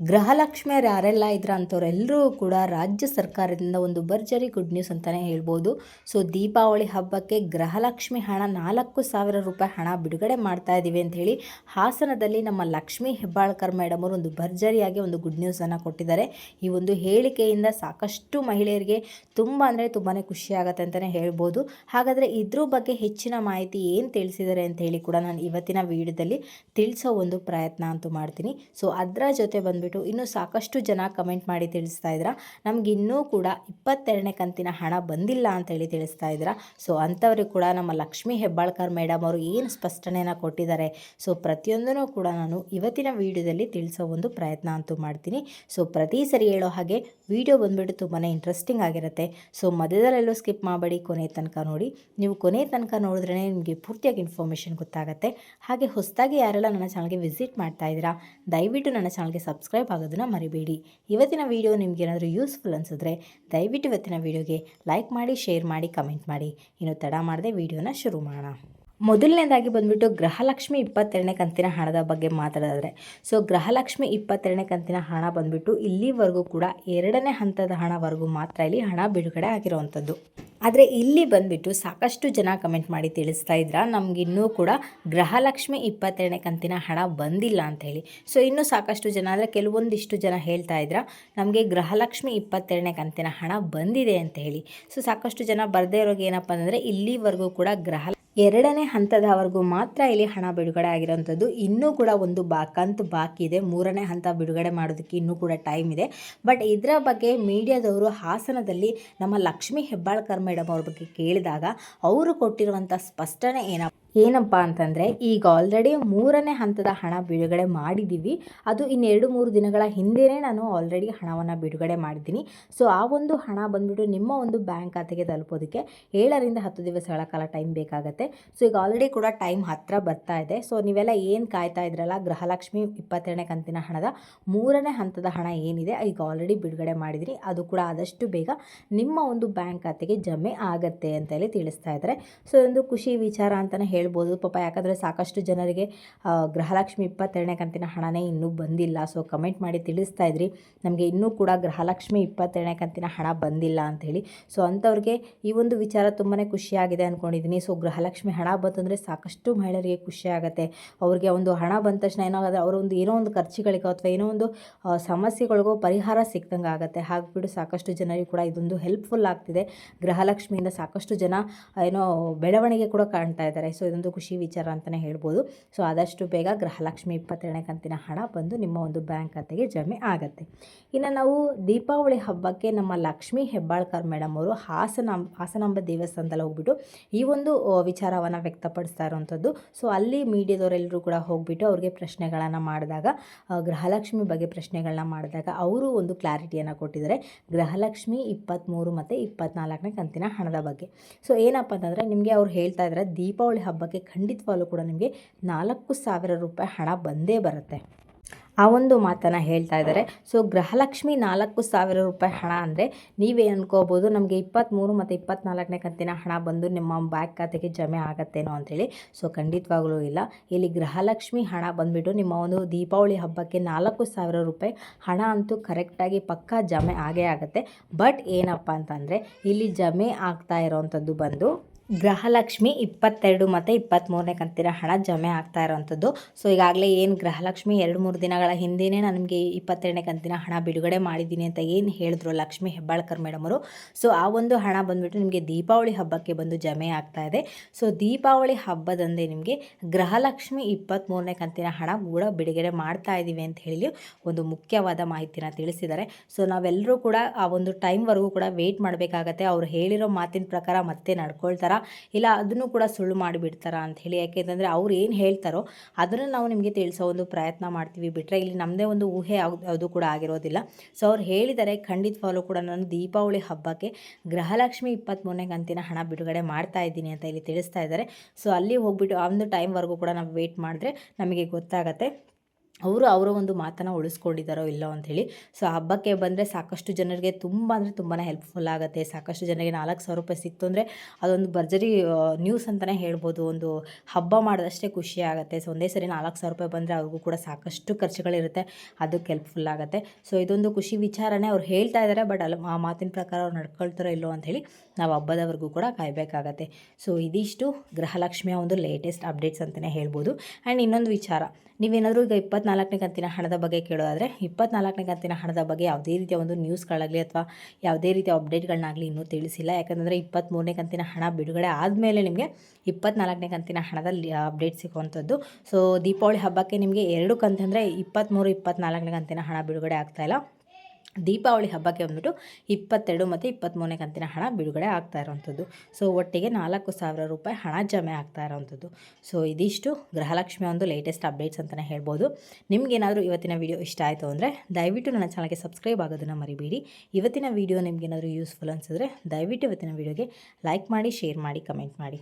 ಗೃಹಲಕ್ಷ್ಮಿಯರು ಯಾರೆಲ್ಲ ಇದ್ರ ಅಂಥವ್ರೆಲ್ಲರೂ ಕೂಡ ರಾಜ್ಯ ಸರ್ಕಾರದಿಂದ ಒಂದು ಭರ್ಜರಿ ಗುಡ್ ನ್ಯೂಸ್ ಅಂತಲೇ ಹೇಳ್ಬೋದು. ಸೊ ದೀಪಾವಳಿ ಹಬ್ಬಕ್ಕೆ ಗೃಹಲಕ್ಷ್ಮಿ ಹಣ ನಾಲ್ಕು ಸಾವಿರ ರೂಪಾಯಿ ಹಣ ಬಿಡುಗಡೆ ಮಾಡ್ತಾ ಇದ್ದೀವಿ ಅಂತ ಹೇಳಿ ಹಾಸನದಲ್ಲಿ ನಮ್ಮ ಲಕ್ಷ್ಮೀ ಹೆಬ್ಬಾಳ್ಕರ್ ಮೇಡಮ್ ಅವರು ಒಂದು ಭರ್ಜರಿಯಾಗಿ ಒಂದು ಗುಡ್ ನ್ಯೂಸನ್ನು ಕೊಟ್ಟಿದ್ದಾರೆ. ಈ ಒಂದು ಹೇಳಿಕೆಯಿಂದ ಸಾಕಷ್ಟು ಮಹಿಳೆಯರಿಗೆ ತುಂಬ ಅಂದರೆ ತುಂಬಾ ಖುಷಿ ಆಗುತ್ತೆ ಅಂತಲೇ ಹೇಳ್ಬೋದು. ಹಾಗಾದರೆ ಇದ್ರ ಬಗ್ಗೆ ಹೆಚ್ಚಿನ ಮಾಹಿತಿ ಏನು ತಿಳಿಸಿದ್ದಾರೆ ಅಂತ ಹೇಳಿ ಕೂಡ ನಾನು ಇವತ್ತಿನ ವಿಡಿಯೋದಲ್ಲಿ ತಿಳಿಸೋ ಒಂದು ಪ್ರಯತ್ನ ಅಂತೂ ಮಾಡ್ತೀನಿ. ಸೊ ಅದರ ಜೊತೆ ಬಂದ್ಬಿಟ್ಟು ಇನ್ನೂ ಸಾಕಷ್ಟು ಜನ ಕಮೆಂಟ್ ಮಾಡಿ ತಿಳಿಸ್ತಾ ಇದ್ರ ನಮ್ಗೆ ಇನ್ನೂ ಕೂಡ ಇಪ್ಪತ್ತೆರಡನೇ ಕಂತಿನ ಹಣ ಬಂದಿಲ್ಲ ಅಂತೇಳಿ ತಿಳಿಸ್ತಾ ಇದ್ರ ಸೊ ಅಂಥವ್ರಿಗೆ ಕೂಡ ನಮ್ಮ ಲಕ್ಷ್ಮೀ ಹೆಬ್ಬಾಳ್ಕರ್ ಮೇಡಮ್ ಅವರು ಏನು ಸ್ಪಷ್ಟನೆಯನ್ನು ಕೊಟ್ಟಿದ್ದಾರೆ. ಸೊ ಪ್ರತಿಯೊಂದನ್ನು ಕೂಡ ನಾನು ಇವತ್ತಿನ ವಿಡಿಯೋದಲ್ಲಿ ತಿಳಿಸೋ ಒಂದು ಪ್ರಯತ್ನ ಅಂತೂ ಮಾಡ್ತೀನಿ. ಸೊ ಪ್ರತಿ ಸರಿ ಹೇಳೋ ಹಾಗೆ ವಿಡಿಯೋ ಬಂದುಬಿಟ್ಟು ತುಂಬಾ ಇಂಟ್ರೆಸ್ಟಿಂಗ್ ಆಗಿರುತ್ತೆ. ಸೊ ಮಧ್ಯದಲ್ಲೆಲ್ಲೂ ಸ್ಕಿಪ್ ಮಾಡಬೇಡಿ, ಕೊನೆ ತನಕ ನೋಡಿ. ನೀವು ಕೊನೆ ತನಕ ನೋಡಿದ್ರೆ ನಿಮಗೆ ಪೂರ್ತಿಯಾಗಿ ಇನ್ಫಾರ್ಮೇಷನ್ ಗೊತ್ತಾಗುತ್ತೆ. ಹಾಗೆ ಹೊಸದಾಗಿ ಯಾರೆಲ್ಲ ನನ್ನ ಚಾನಲ್ಗೆ ವಿಸಿಟ್ ಮಾಡ್ತಾ ಇದ್ದೀರಾ, ದಯವಿಟ್ಟು ನನ್ನ ಚಾನಲ್ಗೆ ಸಬ್ಸ್ಕ್ರೈಬ್ ಆಗೋದನ್ನು ಮರಿಬೇಡಿ. ಇವತ್ತಿನ ವಿಡಿಯೋ ನಿಮ್ಗೆ ಏನಾದರೂ ಯೂಸ್ಫುಲ್ ಅನಿಸಿದ್ರೆ ದಯವಿಟ್ಟು ಇವತ್ತಿನ ವಿಡಿಯೋಗೆ ಲೈಕ್ ಮಾಡಿ ಶೇರ್ ಮಾಡಿ ಕಮೆಂಟ್ ಮಾಡಿ. ಇನ್ನು ತಡ ಮಾಡದೆ ವಿಡಿಯೋನ ಶುರು ಮಾಡೋಣ. ಮೊದಲನೇದಾಗಿ ಬಂದ್ಬಿಟ್ಟು ಗೃಹಲಕ್ಷ್ಮಿ ಇಪ್ಪತ್ತೆರಡನೇ ಕಂತಿನ ಹಣದ ಬಗ್ಗೆ ಮಾತಾಡಿದ್ರೆ ಸೊ ಗೃಹಲಕ್ಷ್ಮಿ ಇಪ್ಪತ್ತೆರಡನೇ ಕಂತಿನ ಹಣ ಬಂದ್ಬಿಟ್ಟು ಇಲ್ಲಿವರೆಗೂ ಕೂಡ ಎರಡನೇ ಹಂತದ ಹಣವರೆಗೂ ಮಾತ್ರ ಇಲ್ಲಿ ಹಣ ಬಿಡುಗಡೆ ಆಗಿರುವಂಥದ್ದು. ಆದರೆ ಇಲ್ಲಿ ಬಂದ್ಬಿಟ್ಟು ಸಾಕಷ್ಟು ಜನ ಕಮೆಂಟ್ ಮಾಡಿ ತಿಳಿಸ್ತಾ ಇದ್ರ, ನಮ್ಗೆ ಇನ್ನೂ ಕೂಡ ಗೃಹಲಕ್ಷ್ಮಿ ಇಪ್ಪತ್ತೆರಡನೇ ಕಂತಿನ ಹಣ ಬಂದಿಲ್ಲ ಅಂತ ಹೇಳಿ. ಸೊ ಇನ್ನೂ ಸಾಕಷ್ಟು ಜನ ಅಂದರೆ ಕೆಲವೊಂದಿಷ್ಟು ಜನ ಹೇಳ್ತಾ ಇದ್ರ, ನಮಗೆ ಗೃಹಲಕ್ಷ್ಮಿ ಇಪ್ಪತ್ತೆರಡನೇ ಕಂತಿನ ಹಣ ಬಂದಿದೆ ಅಂತ ಹೇಳಿ. ಸೊ ಸಾಕಷ್ಟು ಜನ ಬರದೇ ಇರೋಗೆ ಏನಪ್ಪ ಅಂದರೆ ಇಲ್ಲಿವರೆಗೂ ಕೂಡ ಗೃಹ ಎರಡನೇ ಹಂತದವರೆಗೂ ಮಾತ್ರ ಇಲ್ಲಿ ಹಣ ಬಿಡುಗಡೆ ಆಗಿರೋಂಥದ್ದು ಇನ್ನೂ ಕೂಡ ಒಂದು ಬಾ ಕಂತು ಬಾಕಿ ಇದೆ. ಮೂರನೇ ಹಂತ ಬಿಡುಗಡೆ ಮಾಡೋದಕ್ಕೆ ಇನ್ನೂ ಕೂಡ ಟೈಮ್ ಇದೆ. ಬಟ್ ಇದರ ಬಗ್ಗೆ ಮೀಡಿಯಾದವರು ಹಾಸನದಲ್ಲಿ ನಮ್ಮ ಲಕ್ಷ್ಮೀ ಹೆಬ್ಬಾಳ್ಕರ್ ಮೇಡಮ್ ಅವ್ರ ಬಗ್ಗೆ ಕೇಳಿದಾಗ, ಅವರು ಕೊಟ್ಟಿರುವಂಥ ಸ್ಪಷ್ಟನೆ ಏನಪ್ಪ ಏನಪ್ಪ ಅಂತಂದರೆ, ಈಗ ಆಲ್ರೆಡಿ ಮೂರನೇ ಹಂತದ ಹಣ ಬಿಡುಗಡೆ ಮಾಡಿದ್ದೀವಿ ಅದು ಇನ್ನೆರಡು ಮೂರು ದಿನಗಳ ಹಿಂದೆಯೇ ನಾನು ಆಲ್ರೆಡಿ ಹಣವನ್ನು ಬಿಡುಗಡೆ ಮಾಡಿದ್ದೀನಿ. ಸೊ ಆ ಒಂದು ಹಣ ಬಂದ್ಬಿಟ್ಟು ನಿಮ್ಮ ಒಂದು ಬ್ಯಾಂಕ್ ಖಾತೆಗೆ ತಲುಪೋದಕ್ಕೆ ಏಳರಿಂದ ಹತ್ತು ದಿವಸಗಳ ಕಾಲ ಟೈಮ್ ಬೇಕಾಗುತ್ತೆ. ಸೊ ಈಗ ಆಲ್ರೆಡಿ ಕೂಡ ಟೈಮ್ ಹತ್ತಿರ ಬರ್ತಾ ಇದೆ. ಸೊ ನೀವೆಲ್ಲ ಏನು ಕಾಯ್ತಾ ಇದ್ರಲ್ಲ, ಗೃಹಲಕ್ಷ್ಮಿ ಇಪ್ಪತ್ತೆರಡನೇ ಕಂತಿನ ಹಣದ ಮೂರನೇ ಹಂತದ ಹಣ ಏನಿದೆ ಈಗ ಆಲ್ರೆಡಿ ಬಿಡುಗಡೆ ಮಾಡಿದ್ದೀನಿ ಅದು ಕೂಡ ಆದಷ್ಟು ಬೇಗ ನಿಮ್ಮ ಒಂದು ಬ್ಯಾಂಕ್ ಖಾತೆಗೆ ಜಮೆ ಆಗತ್ತೆ ಅಂತ ಹೇಳಿ ತಿಳಿಸ್ತಾ ಇದ್ದಾರೆ. ಸೊ ಒಂದು ಖುಷಿ ವಿಚಾರ ಅಂತಲೇ ಹೇಳ್ಬೋದು. ಪಾಪ ಯಾಕಂದರೆ ಸಾಕಷ್ಟು ಜನರಿಗೆ ಗೃಹಲಕ್ಷ್ಮಿ ಇಪ್ಪತ್ತೆರಡನೇ ಕಂತಿನ ಹಣನೇ ಇನ್ನೂ ಬಂದಿಲ್ಲ. ಸೊ ಕಮೆಂಟ್ ಮಾಡಿ ತಿಳಿಸ್ತಾ ಇದ್ರಿ. ನಮಗೆ ಇನ್ನೂ ಕೂಡ ಗೃಹಲಕ್ಷ್ಮಿ ಇಪ್ಪತ್ತೆರಡನೇ ಕಂತಿನ ಹಣ ಬಂದಿಲ್ಲ ಅಂಥೇಳಿ ಸೊ ಅಂಥವ್ರಿಗೆ ಈ ಒಂದು ವಿಚಾರ ತುಂಬಾ ಖುಷಿಯಾಗಿದೆ ಅಂದ್ಕೊಂಡಿದ್ದೀನಿ ಸೊ ಗೃಹಲಕ್ಷ್ಮಿ ಹಣ ಬಂತಂದರೆ ಸಾಕಷ್ಟು ಮಹಿಳೆಯರಿಗೆ ಖುಷಿ ಆಗುತ್ತೆ. ಅವ್ರಿಗೆ ಒಂದು ಹಣ ಬಂದ ತಕ್ಷಣ ಏನೋ ಆಗುತ್ತೆ ಅವರ ಒಂದು ಏನೋ ಒಂದು ಖರ್ಚುಗಳಿಗೋ ಅಥವಾ ಏನೋ ಒಂದು ಸಮಸ್ಯೆಗಳಿಗೂ ಸಮಸ್ಯೆಗಳಿಗೋ ಪರಿಹಾರ ಸಿಕ್ದಂಗೆ ಆಗುತ್ತೆ. ಹಾಗೆಬಿಟ್ಟು ಸಾಕಷ್ಟು ಜನರಿಗೆ ಕೂಡ ಇದೊಂದು ಹೆಲ್ಪ್ಫುಲ್ ಆಗ್ತಿದೆ. ಗೃಹಲಕ್ಷ್ಮಿಯಿಂದ ಸಾಕಷ್ಟು ಜನ ಏನೋ ಬೆಳವಣಿಗೆ ಕೂಡ ಕಾಣ್ತಾ ಇದ್ದಾರೆ. ಸೊ ಇದೊಂದು ಖುಷಿ ವಿಚಾರ ಅಂತಲೇ ಹೇಳ್ಬೋದು. ಸೊ ಆದಷ್ಟು ಬೇಗ ಗೃಹಲಕ್ಷ್ಮಿ ಇಪ್ಪತ್ತೆರಡನೇ ಕಂತಿನ ಹಣ ಬಂದು ನಿಮ್ಮ ಒಂದು ಬ್ಯಾಂಕ್ ಖಾತೆಗೆ ಜಮೆ ಆಗುತ್ತೆ. ಇನ್ನು ನಾವು ದೀಪಾವಳಿ ಹಬ್ಬಕ್ಕೆ ನಮ್ಮ ಲಕ್ಷ್ಮಿ ಹೆಬ್ಬಾಳ್ಕರ್ ಮೇಡಮ್ ಅವರು ಹಾಸನ ಹಾಸನಾಂಬ ದೇವಸ್ಥಾನದಲ್ಲಿ ಹೋಗ್ಬಿಟ್ಟು ಈ ಒಂದು ವಿಚಾರವನ್ನು ವ್ಯಕ್ತಪಡಿಸ್ತಾ ಇರುವಂಥದ್ದು. ಸೊ ಅಲ್ಲಿ ಮೀಡಿಯಾದವರೆಲ್ಲರೂ ಕೂಡ ಹೋಗ್ಬಿಟ್ಟು ಅವ್ರಿಗೆ ಪ್ರಶ್ನೆಗಳನ್ನು ಮಾಡಿದಾಗ ಗೃಹಲಕ್ಷ್ಮಿ ಬಗ್ಗೆ ಪ್ರಶ್ನೆಗಳನ್ನ ಮಾಡಿದಾಗ ಅವರು ಒಂದು ಕ್ಲಾರಿಟಿಯನ್ನು ಕೊಟ್ಟಿದ್ದಾರೆ. ಗೃಹಲಕ್ಷ್ಮಿ ಇಪ್ಪತ್ತ್ಮೂರು ಮತ್ತು ಇಪ್ಪತ್ನಾಲ್ಕನೇ ಕಂತಿನ ಹಣದ ಬಗ್ಗೆ. ಸೊ ಏನಪ್ಪ ಅಂತಂದರೆ ನಿಮಗೆ ಅವ್ರು ಹೇಳ್ತಾ ಇದ್ದಾರೆ ದೀಪಾವಳಿ ಹಬ್ಬಕ್ಕೆ ಖಂಡಿತವಾಗ್ಲೂ ಕೂಡ ನಿಮಗೆ ನಾಲ್ಕು ಸಾವಿರ ರೂಪಾಯಿ ಹಣ ಬಂದೇ ಬರುತ್ತೆ. ಆ ಒಂದು ಮಾತನ್ನು ಹೇಳ್ತಾ ಇದ್ದಾರೆ. ಸೊ ಗೃಹಲಕ್ಷ್ಮಿ ನಾಲ್ಕು ಸಾವಿರ ರೂಪಾಯಿ ಹಣ ಅಂದರೆ ನೀವೇನು ಅನ್ಕೋಬೋದು? ನಮಗೆ ಇಪ್ಪತ್ತ್ಮೂರು ಮತ್ತು ಇಪ್ಪತ್ನಾಲ್ಕನೇ ಕಂತಿನ ಹಣ ಬಂದು ನಿಮ್ಮ ಬ್ಯಾಂಕ್ ಖಾತೆಗೆ ಜಮೆ ಆಗತ್ತೇನೋ ಅಂತೇಳಿ. ಸೊ ಖಂಡಿತವಾಗ್ಲೂ ಇಲ್ಲ. ಇಲ್ಲಿ ಗೃಹಲಕ್ಷ್ಮಿ ಹಣ ಬಂದುಬಿಟ್ಟು ನಿಮ್ಮ ಒಂದು ದೀಪಾವಳಿ ಹಬ್ಬಕ್ಕೆ ನಾಲ್ಕು ಸಾವಿರ ರೂಪಾಯಿ ಹಣ ಅಂತೂ ಕರೆಕ್ಟಾಗಿ ಪಕ್ಕಾ ಜಮೆ ಆಗೇ ಆಗುತ್ತೆ. ಬಟ್ ಏನಪ್ಪ ಅಂತಂದರೆ, ಇಲ್ಲಿ ಜಮೆ ಆಗ್ತಾ ಇರೋವಂಥದ್ದು ಬಂದು ಗೃಹಲಕ್ಷ್ಮಿ ಇಪ್ಪತ್ತೆರಡು ಮತ್ತು ಇಪ್ಪತ್ತ್ಮೂರನೇ ಕಂತಿನ ಹಣ ಜಮೆ ಆಗ್ತಾ ಇರೋವಂಥದ್ದು ಸೊ ಈಗಾಗಲೇ ಏನು ಗೃಹಲಕ್ಷ್ಮಿ ಎರಡು ಮೂರು ದಿನಗಳ ಹಿಂದೆಯೇ ನಿಮಗೆ ಇಪ್ಪತ್ತೆರಡನೇ ಕಂತಿನ ಹಣ ಬಿಡುಗಡೆ ಮಾಡಿದ್ದೀನಿ ಅಂತ ಏನು ಹೇಳಿದ್ರು ಲಕ್ಷ್ಮಿ ಹೆಬ್ಬಾಳ್ಕರ್ ಮೇಡಮ್ ಅವರು. ಸೊ ಆ ಒಂದು ಹಣ ಬಂದುಬಿಟ್ಟು ನಿಮಗೆ ದೀಪಾವಳಿ ಹಬ್ಬಕ್ಕೆ ಬಂದು ಜಮೆ ಆಗ್ತಾ ಇದೆ. ಸೊ ದೀಪಾವಳಿ ಹಬ್ಬದಂದೇ ನಿಮಗೆ ಗೃಹಲಕ್ಷ್ಮಿ ಇಪ್ಪತ್ತ್ಮೂರನೇ ಕಂತಿನ ಹಣ ಕೂಡ ಬಿಡುಗಡೆ ಮಾಡ್ತಾ ಇದ್ದೀವಿ ಅಂತ ಹೇಳಿ ಒಂದು ಮುಖ್ಯವಾದ ಮಾಹಿತಿನ ತಿಳಿಸಿದ್ದಾರೆ. ಸೊ ನಾವೆಲ್ಲರೂ ಕೂಡ ಆ ಒಂದು ಟೈಮ್ವರೆಗೂ ಕೂಡ ವೆಯ್ಟ್ ಮಾಡಬೇಕಾಗತ್ತೆ. ಅವ್ರು ಹೇಳಿರೋ ಮಾತಿನ ಪ್ರಕಾರ ಮತ್ತೆ ನಡ್ಕೊಳ್ತಾರ? ಇಲ್ಲ, ಅದನ್ನು ಕೂಡ ಸುಳ್ಳು ಮಾಡಿಬಿಡ್ತಾರ ಅಂತ ಹೇಳಿ. ಯಾಕೆಂತಂದರೆ ಅವ್ರು ಏನು ಹೇಳ್ತಾರೋ ಅದನ್ನು ನಾವು ನಿಮಗೆ ತಿಳಿಸೋ ಒಂದು ಪ್ರಯತ್ನ ಮಾಡ್ತೀವಿ ಬಿಟ್ಟರೆ ಇಲ್ಲಿ ನಮ್ಮದೇ ಒಂದು ಊಹೆ ಯಾವುದು ಕೂಡ ಆಗಿರೋದಿಲ್ಲ. ಸೊ ಅವ್ರು ಹೇಳಿದ್ದಾರೆ ಫಾಲೋ ಕೂಡ ನಾನು ದೀಪಾವಳಿ ಹಬ್ಬಕ್ಕೆ ಗೃಹಲಕ್ಷ್ಮಿ ಇಪ್ಪತ್ತ್ಮೂರನೇ ಕಂತಿನ ಹಣ ಬಿಡುಗಡೆ ಮಾಡ್ತಾ ಇದ್ದೀನಿ ಅಂತ ಇಲ್ಲಿ ತಿಳಿಸ್ತಾ ಇದ್ದಾರೆ. ಸೊ ಅಲ್ಲಿ ಹೋಗ್ಬಿಟ್ಟು, ಆ ಒಂದು ಟೈಮ್ವರೆಗೂ ಕೂಡ ನಾವು ವೆಯ್ಟ್ ಮಾಡಿದ್ರೆ ನಮಗೆ ಗೊತ್ತಾಗತ್ತೆ. ಅವರು ಅವರ ಒಂದು ಮಾತನ್ನು ಉಳಿಸ್ಕೊಂಡಿದ್ದಾರೋ ಇಲ್ಲೋ ಅಂಥೇಳಿ. ಸೊ ಹಬ್ಬಕ್ಕೆ ಬಂದರೆ ಸಾಕಷ್ಟು ಜನರಿಗೆ ತುಂಬ ಅಂದರೆ ತುಂಬಾ ಹೆಲ್ಪ್ಫುಲ್ ಆಗುತ್ತೆ. ಸಾಕಷ್ಟು ಜನರಿಗೆ ನಾಲ್ಕು ಸಾವಿರ ರೂಪಾಯಿ ಸಿಕ್ತು ಅಂದರೆ ಅದೊಂದು ಭರ್ಜರಿ ನ್ಯೂಸ್ ಅಂತಲೇ ಹೇಳ್ಬೋದು. ಒಂದು ಹಬ್ಬ ಮಾಡಿದಷ್ಟೇ ಖುಷಿ ಆಗುತ್ತೆ. ಸೊ ಒಂದೇ ಸರಿ ನಾಲ್ಕು ಸಾವಿರ ರೂಪಾಯಿ ಬಂದರೆ ಅವ್ರಿಗೂ ಕೂಡ ಸಾಕಷ್ಟು ಖರ್ಚುಗಳಿರುತ್ತೆ. ಅದಕ್ಕೆ ಹೆಲ್ಪ್ಫುಲ್ ಆಗುತ್ತೆ. ಸೊ ಇದೊಂದು ಖುಷಿ ವಿಚಾರನೇ ಅವ್ರು ಹೇಳ್ತಾ ಇದ್ದಾರೆ. ಬಟ್ ಅಲ್ಲಿ ಆ ಮಾತಿನ ಪ್ರಕಾರ ಅವ್ರು ನಡ್ಕೊಳ್ತಾರೋ ಇಲ್ಲೋ ಅಂಥೇಳಿ ನಾವು ಹಬ್ಬದವರೆಗೂ ಕೂಡ ಕಾಯಬೇಕಾಗತ್ತೆ. ಸೊ ಇದಿಷ್ಟು ಗೃಹಲಕ್ಷ್ಮಿಯ ಒಂದು ಲೇಟೆಸ್ಟ್ ಅಪ್ಡೇಟ್ಸ್ ಅಂತಲೇ ಹೇಳ್ಬೋದು. ಆ್ಯಂಡ್ ಇನ್ನೊಂದು ವಿಚಾರ. ನೀವೇನಾದರೂ ಈಗ ಇಪ್ಪತ್ನಾಲ್ಕನೇ ಕಂತಿನ ಹಣದ ಬಗ್ಗೆ ಕೇಳೋದಾದರೆ, ಇಪ್ಪತ್ನಾಲ್ಕನೇ ಕಂತಿನ ಹಣದ ಬಗ್ಗೆ ಯಾವುದೇ ರೀತಿಯ ಒಂದು ನ್ಯೂಸ್ಗಳಾಗಲಿ ಅಥವಾ ಯಾವುದೇ ರೀತಿಯ ಅಪ್ಡೇಟ್ಗಳನ್ನಾಗಲಿ ಇನ್ನೂ ತಿಳಿಸಿಲ್ಲ. ಯಾಕಂದರೆ ಇಪ್ಪತ್ತ್ಮೂರನೇ ಕಂತಿನ ಹಣ ಬಿಡುಗಡೆ ಆದಮೇಲೆ ನಿಮಗೆ ಇಪ್ಪತ್ನಾಲ್ಕನೇ ಕಂತಿನ ಹಣದಲ್ಲಿ ಅಪ್ಡೇಟ್ ಸಿಗುವಂಥದ್ದು ಸೊ ದೀಪಾವಳಿ ಹಬ್ಬಕ್ಕೆ ನಿಮಗೆ ಎರಡು ಕಂತಂದರೆ ಇಪ್ಪತ್ತ್ಮೂರು ಇಪ್ಪತ್ನಾಲ್ಕನೇ ಕಂತಿನ ಹಣ ಬಿಡುಗಡೆ ಆಗ್ತಾಯಿಲ್ಲ ದೀಪಾವಳಿ ಹಬ್ಬಕ್ಕೆ ಬಂದ್ಬಿಟ್ಟು ಇಪ್ಪತ್ತೆರಡು ಮತ್ತು ಇಪ್ಪತ್ತ್ಮೂರನೇ ಕಂತಿನ ಹಣ ಬಿಡುಗಡೆ ಆಗ್ತಾ ಇರೋವಂಥದ್ದು. ಸೊ ಒಟ್ಟಿಗೆ ನಾಲ್ಕು ಸಾವಿರ ರೂಪಾಯಿ ಹಣ ಜಮೆ ಆಗ್ತಾ ಇರೋವಂಥದ್ದು. ಸೊ ಇದಿಷ್ಟು ಗೃಹಲಕ್ಷ್ಮಿ ಒಂದು ಲೇಟೆಸ್ಟ್ ಅಪ್ಡೇಟ್ಸ್ ಅಂತಲೇ ಹೇಳ್ಬೋದು. ನಿಮಗೇನಾದರೂ ಇವತ್ತಿನ ವೀಡಿಯೋ ಇಷ್ಟ ಆಯಿತು ಅಂದರೆ ದಯವಿಟ್ಟು ನನ್ನ ಚಾನಲ್ಗೆ ಸಬ್ಸ್ಕ್ರೈಬ್ ಆಗೋದನ್ನು ಮರಿಬೇಡಿ. ಇವತ್ತಿನ ವೀಡಿಯೋ ನಿಮಗೇನಾದರೂ ಯೂಸ್ಫುಲ್ ಅನಿಸಿದ್ರೆ ದಯವಿಟ್ಟು ಇವತ್ತಿನ ವೀಡಿಯೋಗೆ ಲೈಕ್ ಮಾಡಿ ಶೇರ್ ಮಾಡಿ ಕಮೆಂಟ್ ಮಾಡಿ.